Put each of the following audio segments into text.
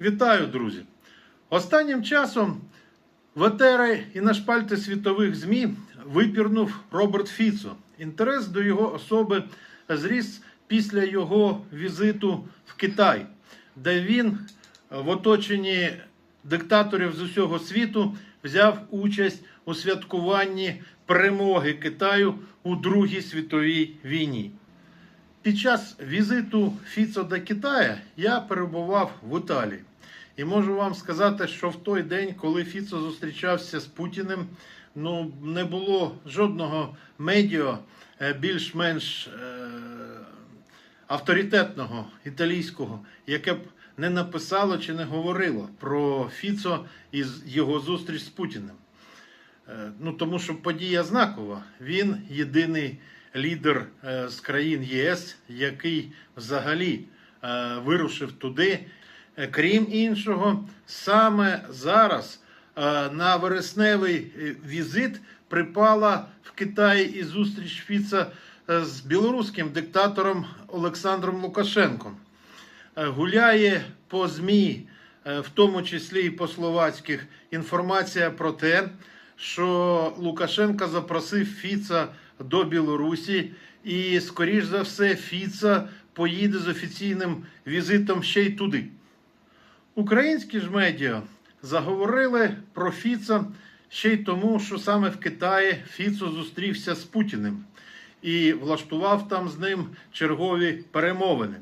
Вітаю, друзі! Останнім часом в етери і на шпальти світових ЗМІ випірнув Роберт Фіцо. Інтерес до його особи зріс після його візиту в Китай, де він в оточенні диктаторів з усього світу взяв участь у святкуванні перемоги Китаю у Другій світовій війні. Під час візиту Фіцо до Китая я перебував в Італії. І можу вам сказати, що в той день, коли Фіцо зустрічався з Путіним, ну не було жодного медіа е, більш-менш е, авторитетного італійського, яке б не написало чи не говорило про Фіцо і його зустріч з Путіним. Е, Ну, тому що подія знакова. Він єдиний лідер е, з країн ЄС, який взагалі е, вирушив туди. Е, Крім іншого, саме зараз на вересневий візит припала в Китаї і зустріч Фіца з білоруським диктатором Олександром Лукашенком гуляє по ЗМІ, в тому числі і по словацьких, інформація про те, що Лукашенко запросив Фіца до Білорусі, і, скоріш за все, Фіца поїде з офіційним візитом ще й туди. Українські ж медіа заговорили про Фіца ще й тому, що саме в Китаї Фіцо зустрівся з Путіним і влаштував там з ним чергові перемовини.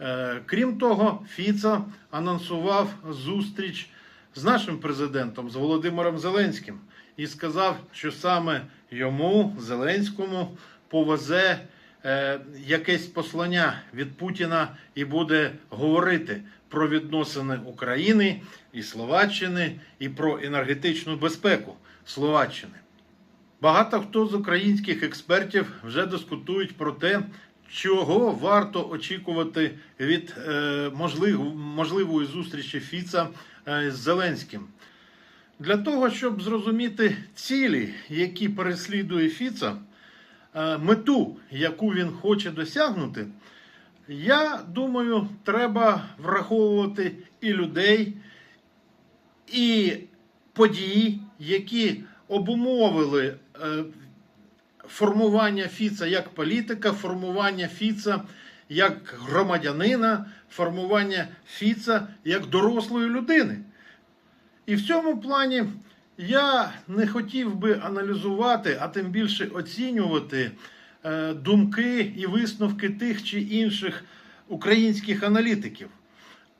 Е, Крім того, Фіца анонсував зустріч з нашим президентом, з Володимиром Зеленським, і сказав, що саме йому, Зеленському, повезе е, якесь послання від Путіна і буде говорити про відносини України і Словаччини, і про енергетичну безпеку Словаччини. Багато хто з українських експертів вже дискутують про те, чого варто очікувати від е, можлив, можливої зустрічі Фіца е, з Зеленським. Для того, щоб зрозуміти цілі, які переслідує Фіца, е, мету, яку він хоче досягнути, я думаю, треба враховувати і людей, і події, які обумовили е, формування Фіца як політика, формування Фіца як громадянина, формування Фіца як дорослої людини. І в цьому плані я не хотів би аналізувати, а тим більше оцінювати е, думки і висновки тих чи інших українських аналітиків.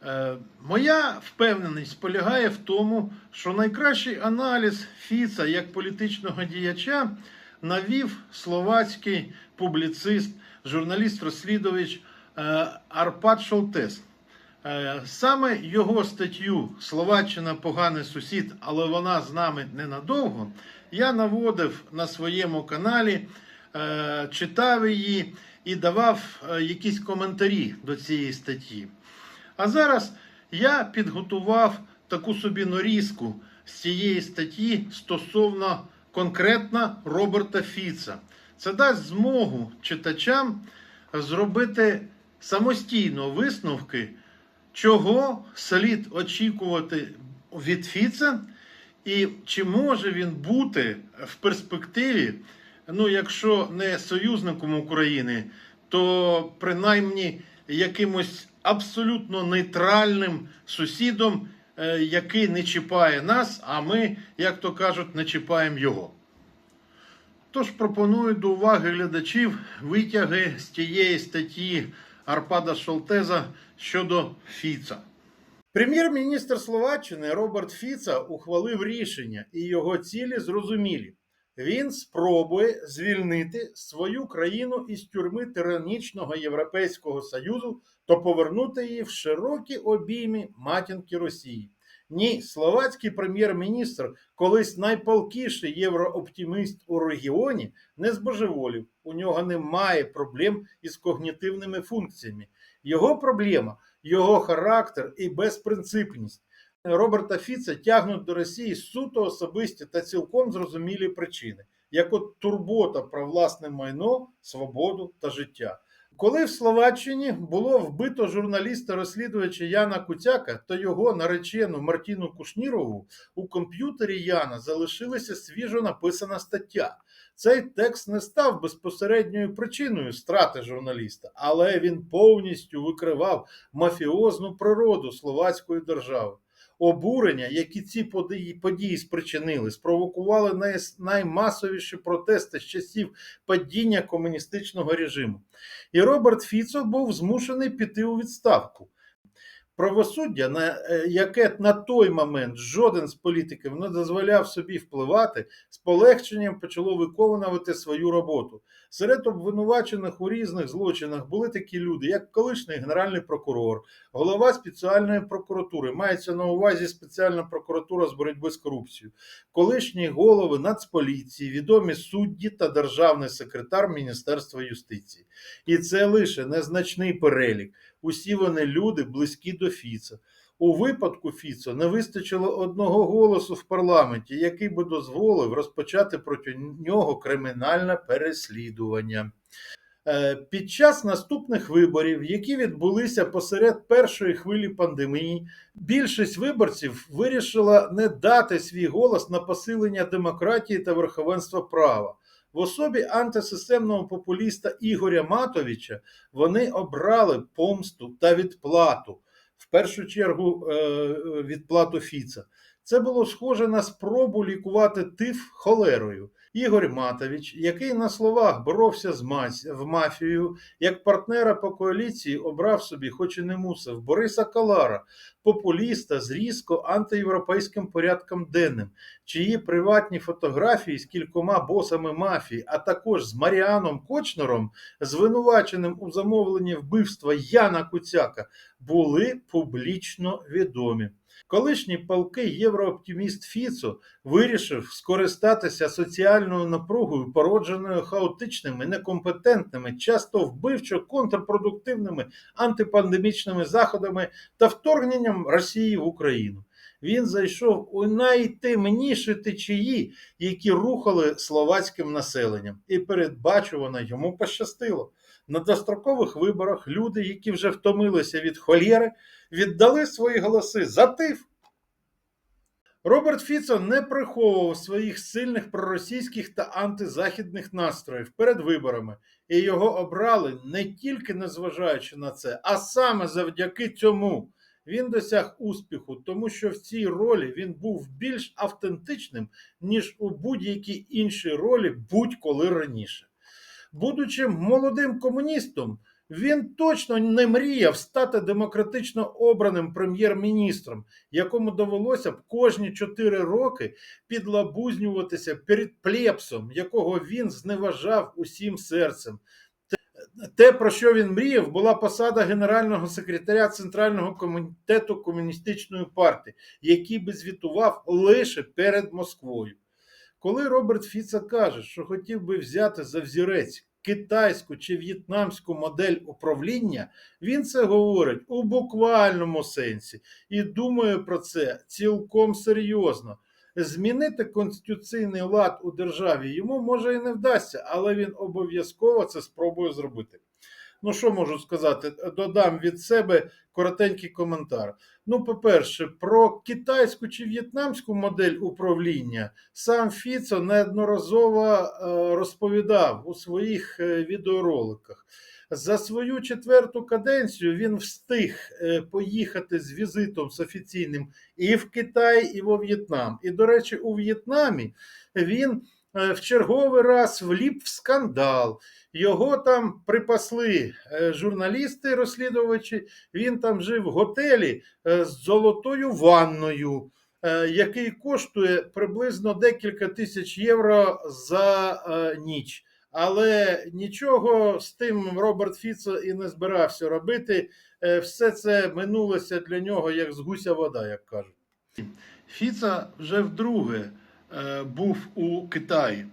Е, Моя впевненість полягає в тому, що найкращий аналіз Фіца як політичного діяча навів словацький публіцист, журналіст-розслідувач е, Арпад Шолтес. Е, Саме його статтю Словаччина поганий сусід, але вона з нами ненадовго. Я наводив на своєму каналі, е, читав її і давав е, якісь коментарі до цієї статті. А зараз я підготував таку собі норізку з цієї статті стосовно конкретно Роберта Фіца. Це дасть змогу читачам зробити самостійно висновки, чого слід очікувати від Фіца, і чи може він бути в перспективі, ну, якщо не союзником України, то принаймні якимось абсолютно нейтральним сусідом, е, який не чіпає нас, а ми, як то кажуть, не чіпаємо його. Тож пропоную до уваги глядачів витяги з тієї статті Арпада Шолтеза щодо Фіца. Прем'єр-міністр Словаччини Роберт Фіца ухвалив рішення, і його цілі зрозумілі. Він спробує звільнити свою країну із тюрми тиранічного Європейського Союзу та повернути її в широкі обійми матінки Росії. Ні, словацький прем'єр-міністр, колись найпалкіший єврооптиміст у регіоні, не збожеволів. У нього немає проблем із когнітивними функціями. Його проблема його характер і безпринципність. Роберта Фіца тягнуть до Росії суто особисті та цілком зрозумілі причини, як от турбота про власне майно, свободу та життя. Коли в Словаччині було вбито журналіста-розслідувача Яна Куцяка та його наречену Мартіну Кушнірову, у комп'ютері Яна залишилася свіжо написана стаття. Цей текст не став безпосередньою причиною страти журналіста, але він повністю викривав мафіозну природу словацької держави. Обурення, які ці події, спричинили, спровокували наймасовіші протести з часів падіння комуністичного режиму. І Роберт Фіцо був змушений піти у відставку. Правосуддя, на е, яке на той момент жоден з політиків не дозволяв собі впливати, з полегшенням почало виконувати свою роботу. Серед обвинувачених у різних злочинах були такі люди, як колишній генеральний прокурор, голова спеціальної прокуратури, мається на увазі спеціальна прокуратура з боротьби з корупцією, колишні голови Нацполіції, відомі судді та державний секретар Міністерства юстиції. І це лише незначний перелік. Усі вони люди близькі до Фіца. У випадку Фіцо не вистачило одного голосу в парламенті, який би дозволив розпочати проти нього кримінальне переслідування. Е, Під час наступних виборів, які відбулися посеред першої хвилі пандемії, більшість виборців вирішила не дати свій голос на посилення демократії та верховенства права. В особі антисистемного популіста Ігоря Матовича вони обрали помсту та відплату, в першу чергу е, відплату Фіца. Це було схоже на спробу лікувати тиф холерою. Ігор Матович, який на словах боровся з в мафією, як партнера по коаліції обрав собі, хоч і не мусив, Бориса Калара, популіста з різко антиєвропейським порядком денним, чиї приватні фотографії з кількома босами мафії, а також з Маріаном Кочнером, звинуваченим у замовленні вбивства Яна Куцяка, були публічно відомі. Колишній палкий єврооптиміст Фіцо вирішив скористатися соціальною напругою, породженою хаотичними, некомпетентними, часто вбивчо контрпродуктивними антипандемічними заходами та вторгненням Росії в Україну. Він зайшов у найтемніші течії, які рухали словацьким населенням, і передбачувано йому пощастило. На дострокових виборах люди, які вже втомилися від холєри, віддали свої голоси за тиф. Роберт Фіцо не приховував своїх сильних проросійських та антизахідних настроїв перед виборами, і його обрали не тільки незважаючи на це, а саме завдяки цьому. Він досяг успіху, тому що в цій ролі він був більш автентичним, ніж у будь-якій іншій ролі будь-коли раніше. Будучи молодим комуністом, він точно не мріяв стати демократично обраним прем'єр-міністром, якому довелося б кожні чотири роки підлабузнюватися перед плепсом, якого він зневажав усім серцем. Те, про що він мріяв, була посада генерального секретаря Центрального комітету комуністичної партії, який би звітував лише перед Москвою. Коли Роберт Фіца каже, що хотів би взяти за взірець китайську чи в'єтнамську модель управління, він це говорить у буквальному сенсі і думає про це цілком серйозно. Змінити конституційний лад у державі йому може і не вдасться, але він обов'язково це спробує зробити. Ну, що можу сказати? Додам від себе коротенький коментар. Ну, по-перше, про китайську чи в'єтнамську модель управління сам Фіцо неодноразово е, розповідав у своїх е, відеороликах. За свою четверту каденцію він встиг е, поїхати з візитом з офіційним і в Китай, і во В'єтнам. І, до речі, у В'єтнамі він в черговий раз вліп в скандал. Його там припасли е, журналісти, розслідувачі. Він там жив в готелі е, з золотою ванною, е, який коштує приблизно декілька тисяч євро за ніч. Але нічого з тим Роберт Фіцо і не збирався робити. Все це минулося для нього як з гуся вода, як кажуть. Фіца вже вдруге був у Китаї.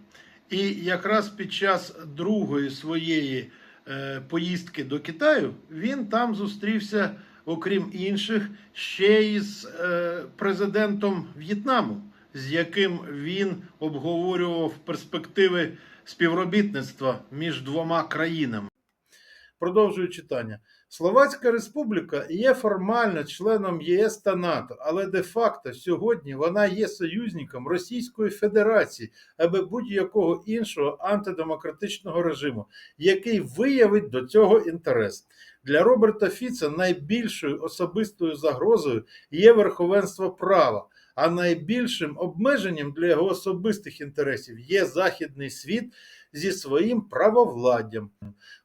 І якраз під час другої своєї е, поїздки до Китаю він там зустрівся, окрім інших, ще й з е, президентом В'єтнаму, з яким він обговорював перспективи співробітництва між двома країнами. Продовжую читання. Словацька Республіка є формально членом ЄС та НАТО, але де-факто сьогодні вона є союзником Російської Федерації або будь-якого іншого антидемократичного режиму, який виявить до цього інтерес. Для Роберта Фіца найбільшою особистою загрозою є верховенство права, а найбільшим обмеженням для його особистих інтересів є західний світ зі своїм правовладдям.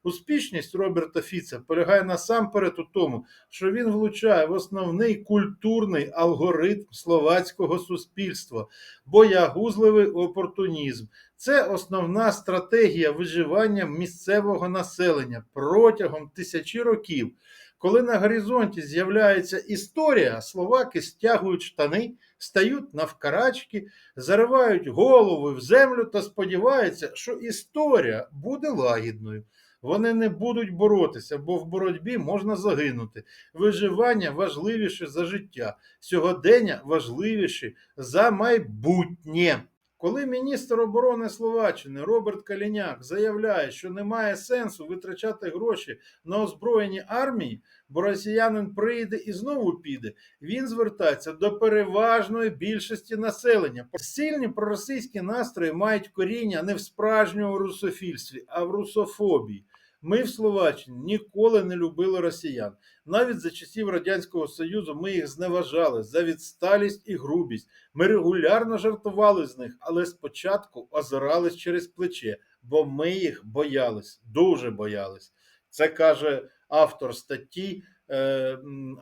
Успішність Роберта Фіца полягає насамперед у тому, що він влучає в основний культурний алгоритм словацького суспільства, боягузливий опортунізм. Це основна стратегія виживання місцевого населення протягом тисячі років. Коли на горизонті з'являється історія, словаки стягують штани, стають навкарачки, заривають голови в землю та сподіваються, що історія буде лагідною. Вони не будуть боротися, бо в боротьбі можна загинути. Виживання важливіше за життя, сьогодення важливіше за майбутнє. Коли міністр оборони Словаччини Роберт Каліняк заявляє, що немає сенсу витрачати гроші на озброєні армії, бо росіянин прийде і знову піде, він звертається до переважної більшості населення. Сильні проросійські настрої мають коріння не в справжньому русофільстві, а в русофобії. Ми в Словаччині ніколи не любили росіян. Навіть за часів Радянського Союзу ми їх зневажали за відсталість і грубість. Ми регулярно жартували з них, але спочатку озирались через плече, бо ми їх боялись, дуже боялись. Це каже автор статті е, м,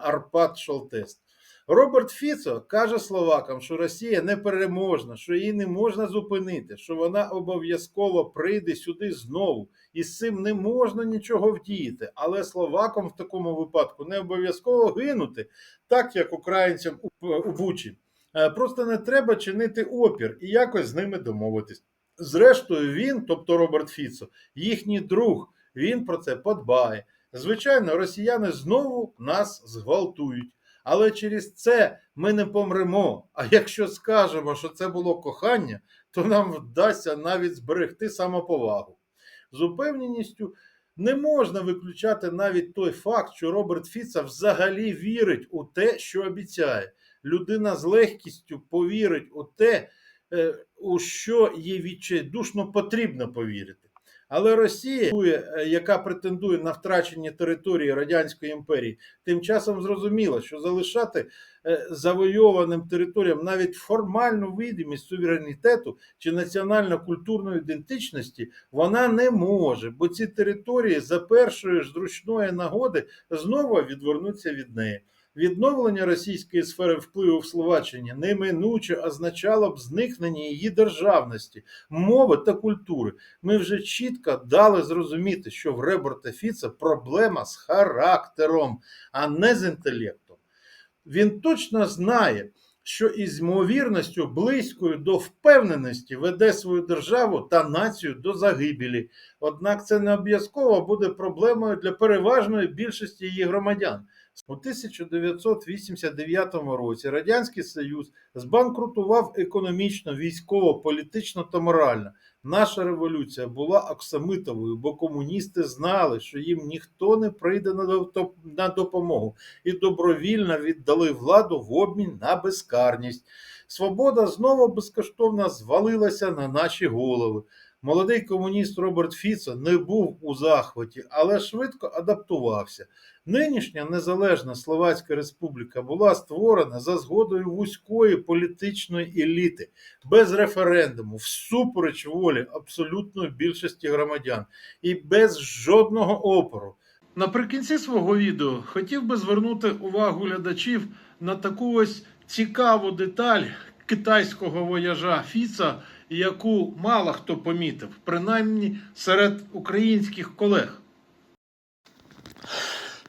Шолтест. Роберт Фіцо каже словакам, що Росія непереможна, що її не можна зупинити, що вона обов'язково прийде сюди знову, і з цим не можна нічого вдіяти. Але словакам в такому випадку не обов'язково гинути, так як українцям у, Бучі. Е, Просто не треба чинити опір і якось з ними домовитись. Зрештою, він, тобто Роберт Фіцо, їхній друг, він про це подбає. Звичайно, росіяни знову нас зґвалтують. Але через це ми не помремо. А якщо скажемо, що це було кохання, то нам вдасться навіть зберегти самоповагу. З упевненістю не можна виключати навіть той факт, що Роберт Фіца взагалі вірить у те, що обіцяє. Людина з легкістю повірить у те, е, у що їй відчайдушно потрібно повірити. Але Росія, е, яка претендує на втрачені території Радянської імперії, тим часом зрозуміла, що залишати е, завойованим територіям навіть формальну видимість суверенітету чи національно-культурної ідентичності вона не може, бо ці території за першої зручної нагоди знову відвернуться від неї. Відновлення російської сфери впливу в Словаччині неминуче означало б зникнення її державності, мови та культури. Ми вже чітко дали зрозуміти, що в Реборта Фіца проблема з характером, а не з інтелектом. Він точно знає, що із ймовірністю близькою до впевненості веде свою державу та націю до загибелі. Однак це не обов'язково буде проблемою для переважної більшості її громадян. У 1989 році Радянський Союз збанкрутував економічно, військово, політично та морально. Наша революція була оксамитовою, бо комуністи знали, що їм ніхто не прийде на допомогу і добровільно віддали владу в обмін на безкарність. Свобода знову безкоштовно звалилася на наші голови. Молодий комуніст Роберт Фіцо не був у захваті, але швидко адаптувався. Нинішня незалежна Словацька Республіка була створена за згодою вузької політичної еліти, без референдуму, всупереч волі абсолютної більшості громадян і без жодного опору. Наприкінці свого відео хотів би звернути увагу глядачів на таку ось цікаву деталь китайського вояжа Фіца, яку мало хто помітив, принаймні серед українських колег.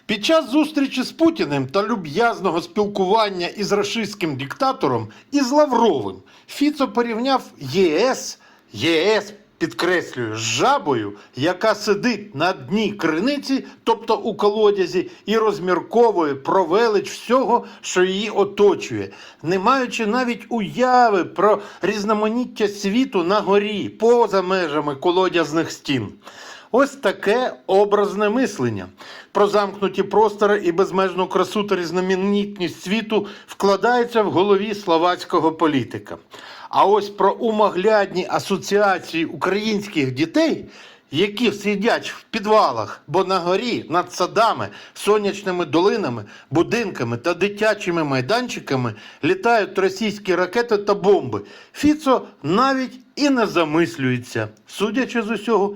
Під час зустрічі з Путіним та люб'язного спілкування із рашистським диктатором із Лавровим Фіцо порівняв ЄС, ЄС підкреслюю, з жабою, яка сидить на дні криниці, тобто у колодязі, і розмірковує про велич всього, що її оточує, не маючи навіть уяви про різноманіття світу на горі, поза межами колодязних стін. Ось таке образне мислення. Про замкнуті простори і безмежну красу та різноманітність світу вкладається в голові словацького політика. А ось про умоглядні асоціації українських дітей, які сидять в підвалах, бо на горі над садами, сонячними долинами, будинками та дитячими майданчиками літають російські ракети та бомби. Фіцо навіть і не замислюється, судячи з усього,